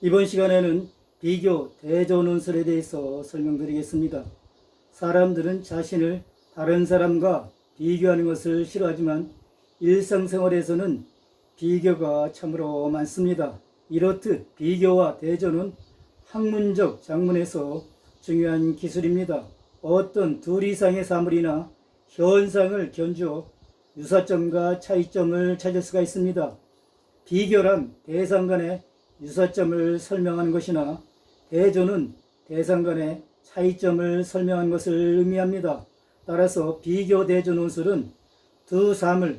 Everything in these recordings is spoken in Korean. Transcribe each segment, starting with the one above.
이번 시간에는 비교 대조논술에 대해서 설명드리겠습니다. 사람들은 자신을 다른 사람과 비교하는 것을 싫어하지만 일상생활에서는 비교가 참으로 많습니다. 이렇듯 비교와 대조는 학문적 장문에서 중요한 기술입니다. 어떤 둘 이상의 사물이나 현상을 견주어 유사점과 차이점을 찾을 수가 있습니다. 비교란 대상 간의 유사점을 설명하는 것이나 대조는 대상 간의 차이점을 설명하는 것을 의미합니다. 따라서 비교 대조 논술은 두 사물,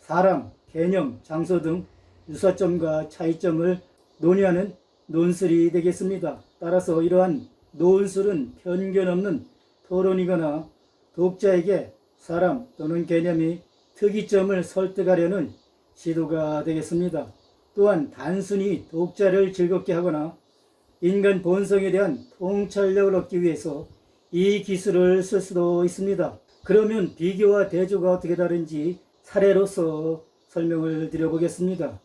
사람, 개념, 장소 등 유사점과 차이점을 논의하는 논술이 되겠습니다. 따라서 이러한 논술은 편견 없는 토론이거나 독자에게 사람 또는 개념이 특이점을 설득하려는 시도가 되겠습니다. 또한 단순히 독자를 즐겁게 하거나 인간 본성에 대한 통찰력을 얻기 위해서 이 기술을 쓸 수도 있습니다. 그러면 비교와 대조가 어떻게 다른지 사례로서 설명을 드려보겠습니다.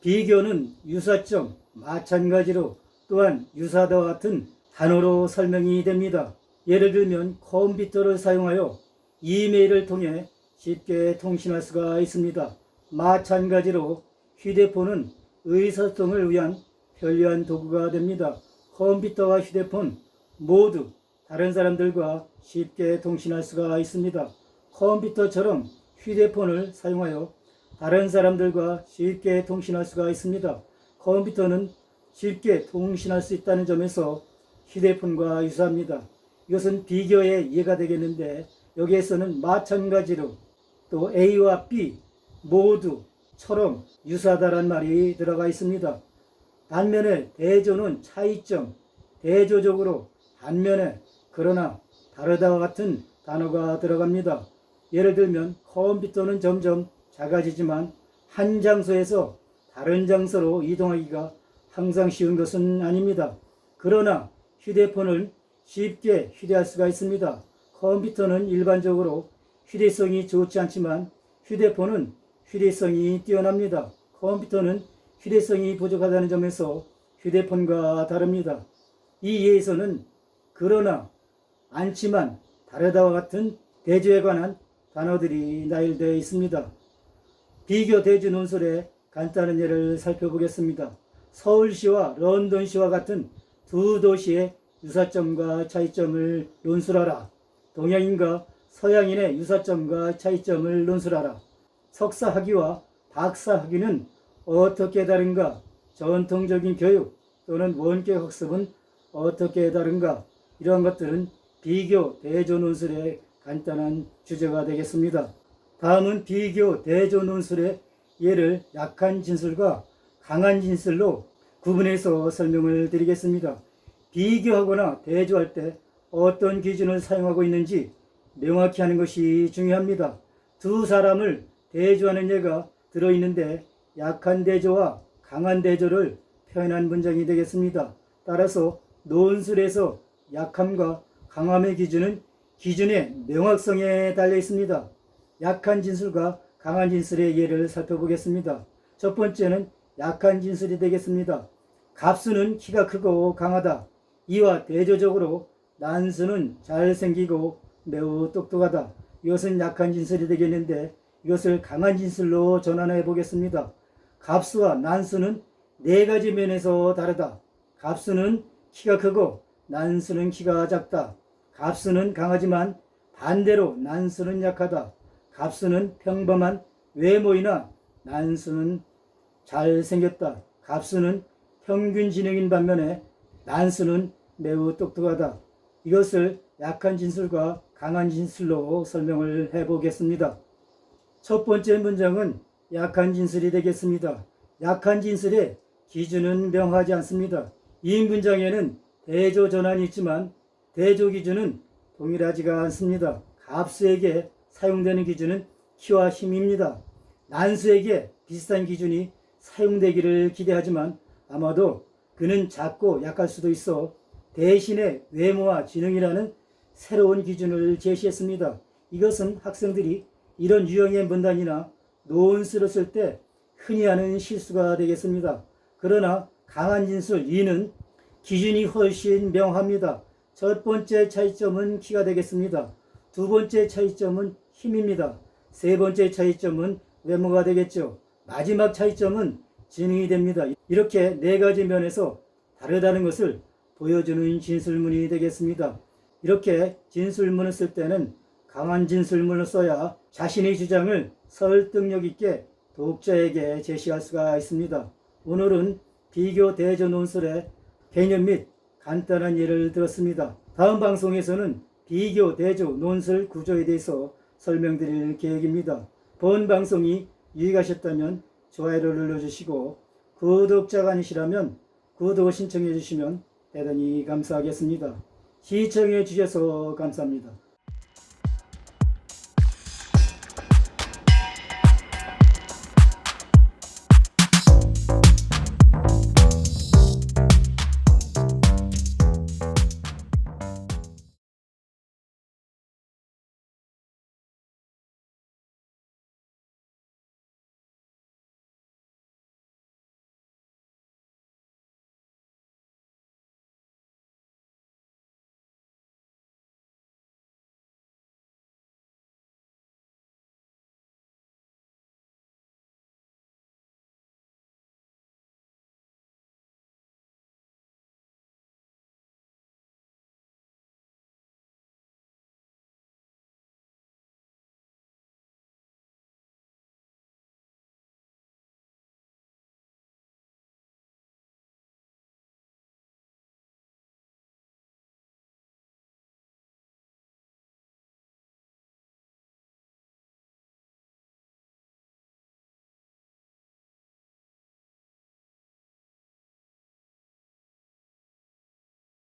비교는 유사점, 마찬가지로 또한 유사다와 같은 단어로 설명이 됩니다. 예를 들면 컴퓨터를 사용하여 이메일을 통해 쉽게 통신할 수가 있습니다. 마찬가지로 휴대폰은 의사소통을 위한 편리한 도구가 됩니다. 컴퓨터와 휴대폰 모두 다른 사람들과 쉽게 통신할 수가 있습니다. 컴퓨터처럼 휴대폰을 사용하여 다른 사람들과 쉽게 통신할 수가 있습니다. 컴퓨터는 쉽게 통신할 수 있다는 점에서 휴대폰과 유사합니다. 이것은 비교의 이해가 되겠는데 여기에서는 마찬가지로 또 A와 B 모두 처럼 유사하다란 말이 들어가 있습니다. 반면에 대조는 차이점, 대조적으로 반면에 그러나 다르다와 같은 단어가 들어갑니다. 예를 들면 컴퓨터는 점점 작아지지만 한 장소에서 다른 장소로 이동하기가 항상 쉬운 것은 아닙니다. 그러나 휴대폰을 쉽게 휴대할 수가 있습니다. 컴퓨터는 일반적으로 휴대성이 좋지 않지만 휴대폰은 휴대성이 뛰어납니다. 컴퓨터는 휴대성이 부족하다는 점에서 휴대폰과 다릅니다. 이 이해에서는 그러나 않지만 다르다와 같은 대조에 관한 단어들이 나열되어 있습니다. 비교 대조 논술의 간단한 예를 살펴보겠습니다. 서울시와 런던시와 같은 두 도시의 유사점과 차이점을 논술하라. 동양인과 서양인의 유사점과 차이점을 논술하라. 석사 학위와 박사 학위는 어떻게 다른가? 전통적인 교육 또는 원격 학습은 어떻게 다른가? 이러한 것들은 비교 대조 논술의 간단한 주제가 되겠습니다. 다음은 비교 대조 논술의 예를 약한 진술과 강한 진술로 구분해서 설명을 드리겠습니다. 비교하거나 대조할 때 어떤 기준을 사용하고 있는지 명확히 하는 것이 중요합니다. 두 사람을 대조하는 예가 들어있는데 약한 대조와 강한 대조를 표현한 문장이 되겠습니다. 따라서 논술에서 약함과 강함의 기준은 기준의 명확성에 달려 있습니다. 약한 진술과 강한 진술의 예를 살펴보겠습니다. 첫 번째는 약한 진술이 되겠습니다. 갑수는 키가 크고 강하다. 이와 대조적으로 난수는 잘생기고 매우 똑똑하다. 이것은 약한 진술이 되겠는데 이것을 강한 진술로 전환해 보겠습니다. 갑수와 난수는 네 가지 면에서 다르다. 갑수는 키가 크고 난수는 키가 작다. 갑수는 강하지만 반대로 난수는 약하다. 갑수는 평범한 외모이나 난수는 잘생겼다. 갑수는 평균 지능인 반면에 난수는 매우 똑똑하다. 이것을 약한 진술과 강한 진술로 설명을 해 보겠습니다. 첫 번째 문장은 약한 진술이 되겠습니다. 약한 진술의 기준은 명하지 않습니다. 이 문장에는 대조 전환이 있지만 대조 기준은 동일하지가 않습니다. 갑수에게 사용되는 기준은 키와 힘입니다. 난수에게 비슷한 기준이 사용되기를 기대하지만 아마도 그는 작고 약할 수도 있어 대신에 외모와 지능이라는 새로운 기준을 제시했습니다. 이것은 학생들이 이런 유형의 문단이나 논술을 쓸 때 흔히 하는 실수가 되겠습니다. 그러나 강한 진술 2는 기준이 훨씬 명합니다. 첫 번째 차이점은 키가 되겠습니다. 두 번째 차이점은 힘입니다. 세 번째 차이점은 외모가 되겠죠. 마지막 차이점은 지능이 됩니다. 이렇게 네 가지 면에서 다르다는 것을 보여주는 진술문이 되겠습니다. 이렇게 진술문을 쓸 때는 강한 진술문을 써야 자신의 주장을 설득력 있게 독자에게 제시할 수가 있습니다. 오늘은 비교 대조 논술의 개념 및 간단한 예를 들었습니다. 다음 방송에서는 비교 대조 논술 구조에 대해서 설명드릴 계획입니다. 본 방송이 유익하셨다면 좋아요를 눌러주시고 구독자가 아니시라면 구독 신청해 주시면 대단히 감사하겠습니다. 시청해 주셔서 감사합니다.